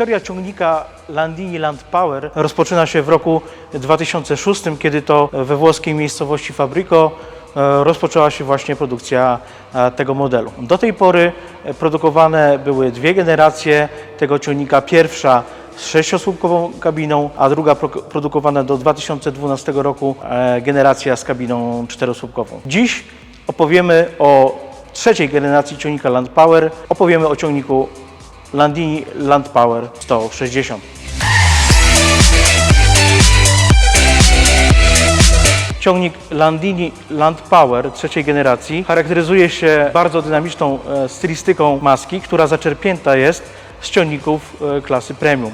Historia ciągnika Landini Land Power rozpoczyna się w roku 2006, kiedy to we włoskiej miejscowości Fabrico e, rozpoczęła się właśnie produkcja e, tego modelu. Do tej pory produkowane były dwie generacje tego ciągnika. Pierwsza z sześciosłupkową kabiną, a druga pro- produkowana do 2012 roku e, generacja z kabiną czterosłupkową. Dziś opowiemy o trzeciej generacji ciągnika Land Power. Opowiemy o ciągniku Landini Land Power 160. Ciągnik Landini Land Power trzeciej generacji charakteryzuje się bardzo dynamiczną e, stylistyką maski, która zaczerpnięta jest z ciągników e, klasy premium.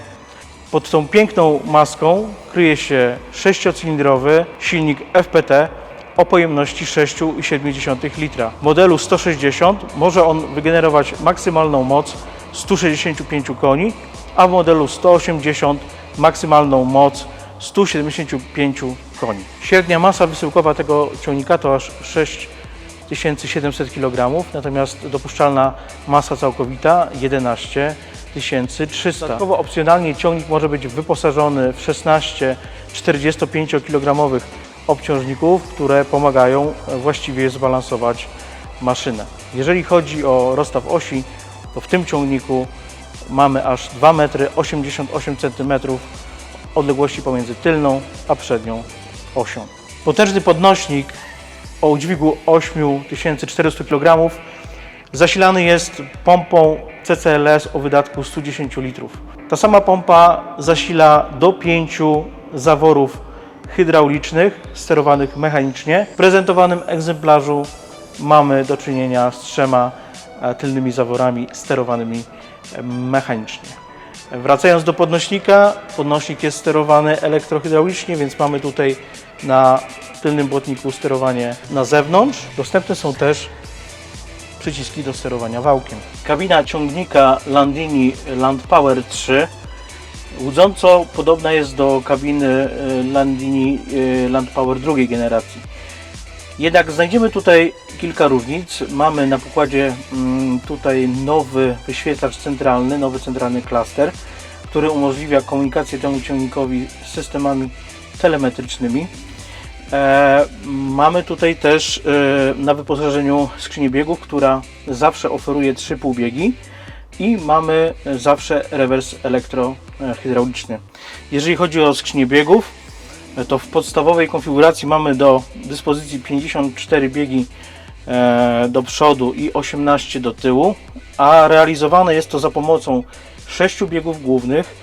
Pod tą piękną maską kryje się sześciocylindrowy silnik FPT o pojemności 6,7 litra. W modelu 160 może on wygenerować maksymalną moc 165 koni, a w modelu 180 maksymalną moc 175 koni. Średnia masa wysyłkowa tego ciągnika to aż 6700 kg, natomiast dopuszczalna masa całkowita 11 300. Dodatkowo opcjonalnie ciągnik może być wyposażony w 16 45-kg obciążników, które pomagają właściwie zbalansować maszynę. Jeżeli chodzi o rozstaw osi, to w tym ciągniku mamy aż 2 metry 88 cm odległości pomiędzy tylną a przednią osią. Potężny podnośnik o udźwigu 8400 kg zasilany jest pompą CCLS o wydatku 110 litrów. Ta sama pompa zasila do 5 zaworów hydraulicznych sterowanych mechanicznie. W prezentowanym egzemplarzu mamy do czynienia z trzema tylnymi zaworami sterowanymi e, mechanicznie. Wracając do podnośnika, podnośnik jest sterowany elektrohydraulicznie, więc mamy tutaj na tylnym błotniku sterowanie na zewnątrz. Dostępne są też przyciski do sterowania wałkiem. Kabina ciągnika Landini Land Power 3 łudząco podobna jest do kabiny y, Landini Land Power drugiej generacji. Jednak znajdziemy tutaj kilka różnic. Mamy na pokładzie mm, tutaj nowy wyświetlacz centralny, nowy centralny klaster, który umożliwia komunikację temu ciągnikowi z systemami telemetrycznymi. E, mamy tutaj też e, na wyposażeniu skrzynię biegów, która zawsze oferuje trzy półbiegi i mamy zawsze rewers elektrohydrauliczny. Jeżeli chodzi o skrzynię biegów, to w podstawowej konfiguracji mamy do dyspozycji 54 biegi e, do przodu i 18 do tyłu, a realizowane jest to za pomocą 6 biegów głównych,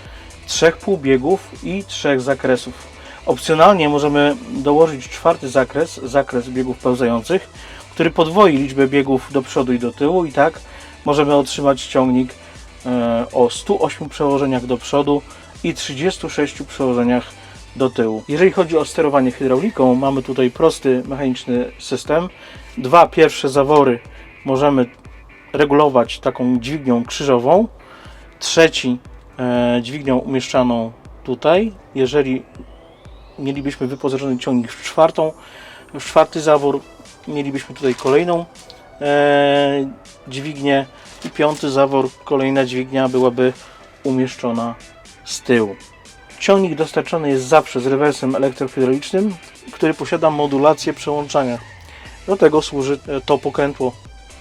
3 półbiegów i 3 zakresów. Opcjonalnie możemy dołożyć czwarty zakres, zakres biegów pełzających, który podwoi liczbę biegów do przodu i do tyłu i tak możemy otrzymać ciągnik e, o 108 przełożeniach do przodu i 36 przełożeniach do tyłu. Jeżeli chodzi o sterowanie hydrauliką, mamy tutaj prosty mechaniczny system. Dwa pierwsze zawory możemy regulować taką dźwignią krzyżową. Trzeci e, dźwignią umieszczaną tutaj. Jeżeli mielibyśmy wyposażony ciągnik w czwartą, w czwarty zawór mielibyśmy tutaj kolejną e, dźwignię i piąty zawór, kolejna dźwignia byłaby umieszczona z tyłu. Ciągnik dostarczany jest zawsze z rewersem elektrohydraulicznym, który posiada modulację przełączania. Do tego służy e, to pokrętło.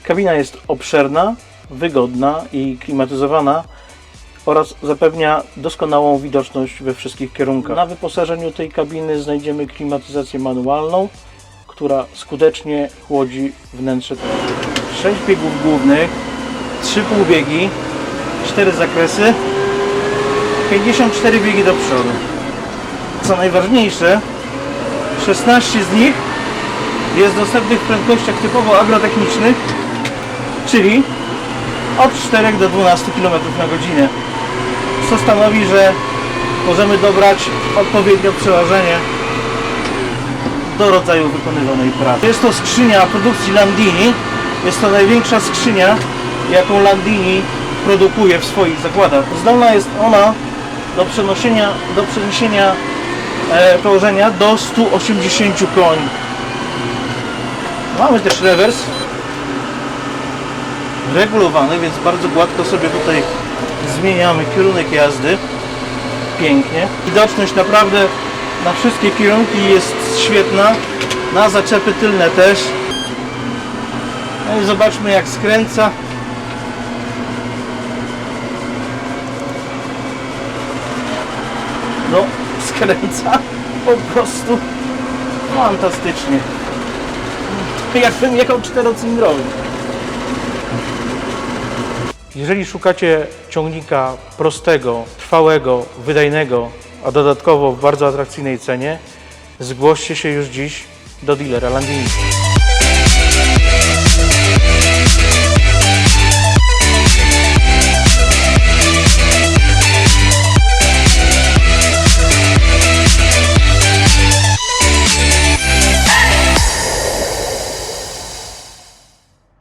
Kabina jest obszerna, wygodna i klimatyzowana oraz zapewnia doskonałą widoczność we wszystkich kierunkach. Na wyposażeniu tej kabiny znajdziemy klimatyzację manualną, która skutecznie chłodzi wnętrze. 6 biegów głównych, 3 półbiegi, 4 zakresy, 54 biegi do przodu. Co najważniejsze, 16 z nich jest dostępnych w prędkościach typowo agrotechnicznych, czyli od 4 do 12 km na godzinę co stanowi, że możemy dobrać odpowiednio przełożenie do rodzaju wykonywanej pracy. Jest to skrzynia produkcji Landini. Jest to największa skrzynia, jaką Landini produkuje w swoich zakładach. Zdolna jest ona do przenoszenia, do przeniesienia e, przełożenia do 180 koni. Mamy też rewers regulowany, więc bardzo gładko sobie tutaj zmieniamy kierunek jazdy. Pięknie. Widoczność naprawdę na wszystkie kierunki jest świetna. Na zaczepy tylne też. No i zobaczmy jak skręca. No, skręca po prostu fantastycznie. Jakbym jechał czterocylindrowy. Jeżeli szukacie ciągnika prostego, trwałego, wydajnego, a dodatkowo w bardzo atrakcyjnej cenie, zgłoście się już dziś do dealera Landini.